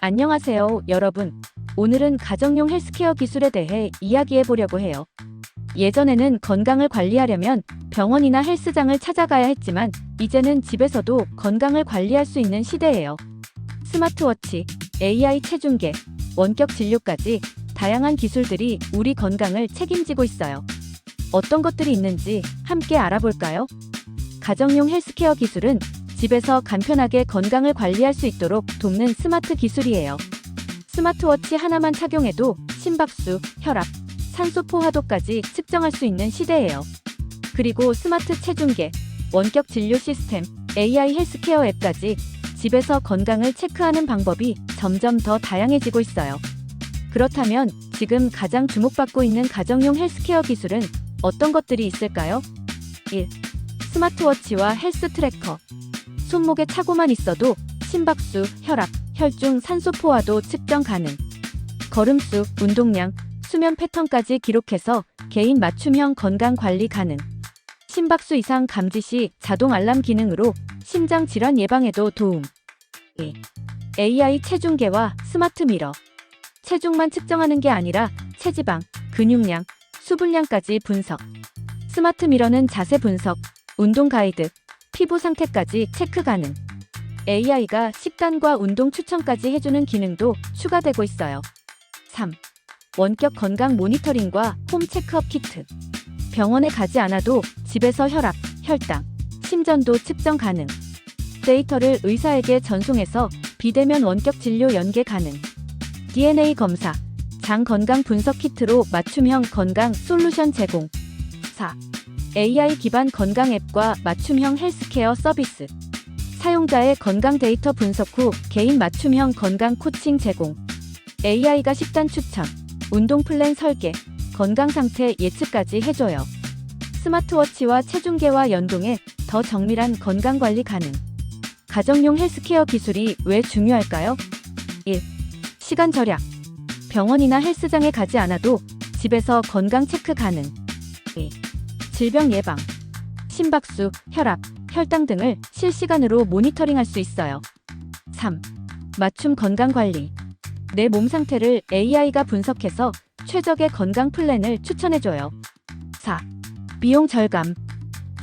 안녕하세요, 여러분. 오늘은 가정용 헬스케어 기술에 대해 이야기해 보려고 해요. 예전에는 건강을 관리하려면 병원이나 헬스장을 찾아가야 했지만 이제는 집에서도 건강을 관리할 수 있는 시대예요. 스마트워치, AI 체중계, 원격 진료까지 다양한 기술들이 우리 건강을 책임지고 있어요. 어떤 것들이 있는지 함께 알아볼까요? 가정용 헬스케어 기술은 집에서 간편하게 건강을 관리할 수 있도록 돕는 스마트 기술이에요. 스마트워치 하나만 착용해도 심박수, 혈압, 산소 포화도까지 측정할 수 있는 시대예요. 그리고 스마트 체중계, 원격 진료 시스템, AI 헬스케어 앱까지 집에서 건강을 체크하는 방법이 점점 더 다양해지고 있어요. 그렇다면 지금 가장 주목받고 있는 가정용 헬스케어 기술은 어떤 것들이 있을까요? 1. 스마트워치와 헬스 트래커. 손목에 차고만 있어도 심박수, 혈압, 혈중, 산소 포화도 측정 가능. 걸음수, 운동량, 수면 패턴까지 기록해서 개인 맞춤형 건강 관리 가능. 심박수 이상 감지 시 자동 알람 기능으로 심장 질환 예방에도 도움. 2. AI 체중계와 스마트 미러. 체중만 측정하는 게 아니라 체지방, 근육량, 수분량까지 분석. 스마트 미러는 자세 분석, 운동 가이드, 피부 상태까지 체크 가능. AI가 식단과 운동 추천까지 해주는 기능도 추가되고 있어요. 3. 원격 건강 모니터링과 홈 체크업 키트. 병원에 가지 않아도 집에서 혈압, 혈당, 심전도 측정 가능. 데이터를 의사에게 전송해서 비대면 원격 진료 연계 가능. DNA 검사, 장 건강 분석 키트로 맞춤형 건강 솔루션 제공. 4. AI 기반 건강 앱과 맞춤형 헬스케어 서비스. 사용자의 건강 데이터 분석 후 개인 맞춤형 건강 코칭 제공. AI가 식단 추천, 운동 플랜 설계, 건강 상태 예측까지 해줘요. 스마트워치와 체중계와 연동해 더 정밀한 건강 관리 가능. 가정용 헬스케어 기술이 왜 중요할까요? 1. 시간 절약. 병원이나 헬스장에 가지 않아도 집에서 건강 체크 가능. 2. 질병 예방. 심박수, 혈압, 혈당 등을 실시간으로 모니터링할 수 있어요. 3. 맞춤 건강 관리. 내 몸 상태를 AI가 분석해서 최적의 건강 플랜을 추천해줘요. 4. 비용 절감.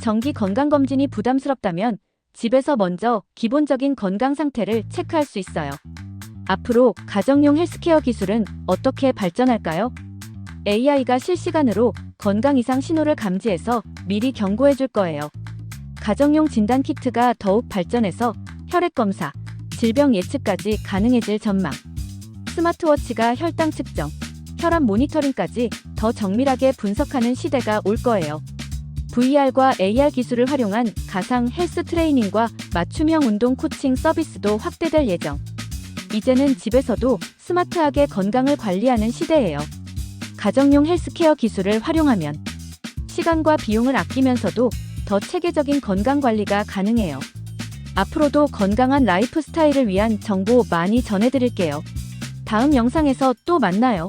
정기 건강검진이 부담스럽다면 집에서 먼저 기본적인 건강 상태를 체크할 수 있어요. 앞으로 가정용 헬스케어 기술은 어떻게 발전할까요? AI가 실시간으로 건강 이상 신호를 감지해서 미리 경고해 줄 거예요. 가정용 진단 키트가 더욱 발전해서 혈액 검사, 질병 예측까지 가능해질 전망. 스마트워치가 혈당 측정, 혈압 모니터링까지 더 정밀하게 분석하는 시대가 올 거예요. VR과 AR 기술을 활용한 가상 헬스 트레이닝과 맞춤형 운동 코칭 서비스도 확대될 예정. 이제는 집에서도 스마트하게 건강을 관리하는 시대예요. 가정용 헬스케어 기술을 활용하면 시간과 비용을 아끼면서도 더 체계적인 건강 관리가 가능해요. 앞으로도 건강한 라이프 스타일을 위한 정보 많이 전해드릴게요. 다음 영상에서 또 만나요.